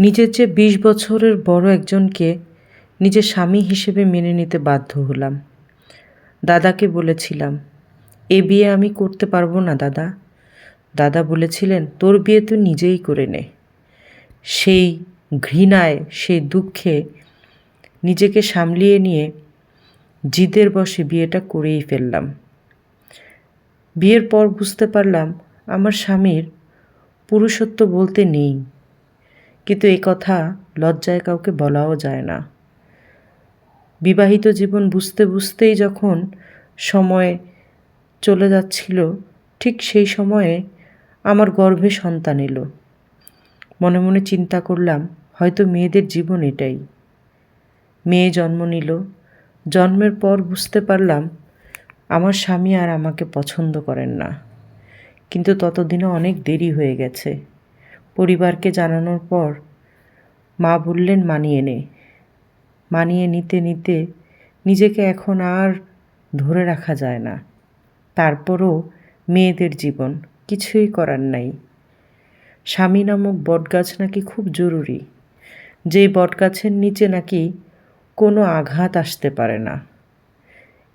নিজের চেয়ে বিশ বছরের বড় একজনকে নিজের স্বামী হিসেবে মেনে নিতে বাধ্য হলাম। দাদাকে বলেছিলাম, এ বিয়ে আমি করতে পারব না দাদা। দাদা বলেছিলেন, তোর বিয়ে তুই নিজেই করে নে। সেই ঘৃণায়, সেই দুঃখে নিজেকে সামলিয়ে নিয়ে জিদের বসে বিয়েটা করেই ফেললাম। বিয়ের পর বুঝতে পারলাম, আমার স্বামীর পুরুষত্ব বলতে নেই। কিন্তু এ কথা লজ্জায় কাউকে বলাও যায় না। বিবাহিত জীবন বুঝতে বুঝতেই যখন সময় চলে যাচ্ছিল, ঠিক সেই সময়ে আমার গর্ভে সন্তান এলো। মনে মনে চিন্তা করলাম, হয়তো মেয়েদের জীবন এটাই। মেয়ে জন্ম নিল, জন্মের পর বুঝতে পারলাম আমার স্বামী আর আমাকে পছন্দ করেন না। কিন্তু ততদিনে অনেক দেরি হয়ে গেছে। পরিবারকে জানানোর পর মা বললেন, মানিয়ে নে। মানিয়ে নিতে নিতে নিজেকে এখন আর ধরে রাখা যায় না। তারপরও মেয়েদের জীবন কিছুই করার নাই। স্বামী নামক বটগাছ নাকি খুব জরুরি। যেই বটগাছের নিচে নাকি কোনো আঘাত আসতে পারে না।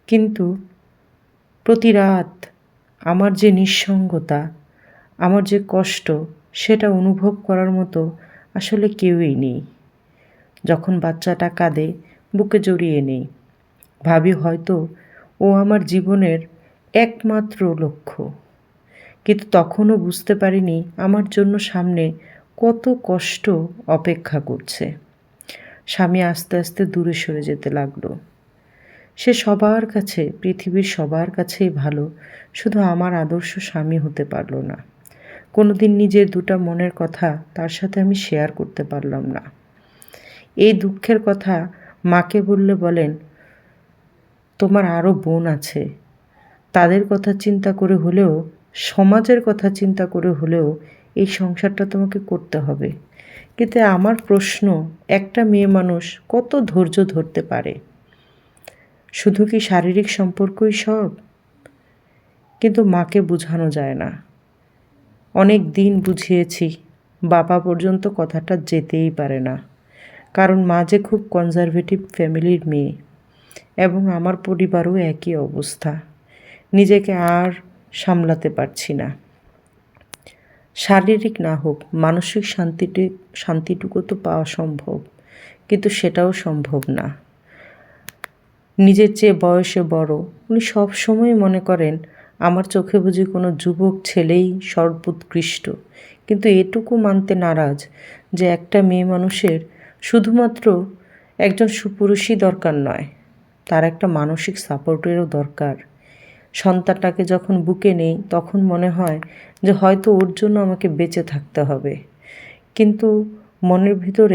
কিন্তু প্রতি রাত আমার যে নিঃসঙ্গতা, আমার যে কষ্ট সেটা অনুভব করার মতো আসলে কেউই নেই। যখন বাচ্চাটা কাঁদে, বুকে জড়িয়ে নেই। ভাবি হয়তো ও আমার জীবনের একমাত্র লক্ষ্য। কিন্তু তখনও বুঝতে পারিনি আমার জন্য সামনে কত কষ্ট অপেক্ষা করছে। স্বামী আস্তে আস্তে দূরে সরে যেতে লাগল। সে সবার কাছে, পৃথিবীর সবার কাছেই ভালো, শুধু আমার আদর্শ স্বামী হতে পারল না। কোনো দিন নিজের দুটা মনের কথা তার সাথে আমি শেয়ার করতে পারলাম না। এই দুঃখের কথা মাকে বললে বলেন, তোমার আরও বোন আছে। তাদের কথা চিন্তা করে হলেও, সমাজের কথা চিন্তা করে হলেও এই সংসারটা তোমাকে করতে হবে। কিন্তু আমার প্রশ্ন, একটা মেয়ে মানুষ কত ধৈর্য ধরতে পারে? শুধু কি শারীরিক সম্পর্কই সব? কিন্তু মাকে বোঝানো যায় না। অনেক দিন বুঝিয়েছি, বাবা পর্যন্ত কথাটা যেতেই পারে না। কারণ মা যে খুব কনজারভেটিভ ফ্যামিলির মেয়ে এবং আমার পরিবারও একই অবস্থা। নিজেকে আর সামলাতে পারছি না। শারীরিক না হোক, মানসিক শান্তিটি, শান্তিটুকু তো পাওয়া সম্ভব, কিন্তু সেটাও সম্ভব না। নিজের চেয়ে বয়সে বড়, উনি সব সময় মনে করেন আমার চোখে বুঝি কোনো যুবক ছেলেই সর্বোৎকৃষ্ট। কিন্তু এটুকু মানতে নারাজ যে একটা মেয়ে মানুষের শুধুমাত্র একজন সুপুরুষই দরকার নয়, তার একটা মানসিক সাপোর্টেরও দরকার। সন্তানটাকে যখন বুকে নেই, তখন মনে হয় যে হয়তো ওর জন্য আমাকে বেঁচে থাকতে হবে। কিন্তু মনের ভিতরে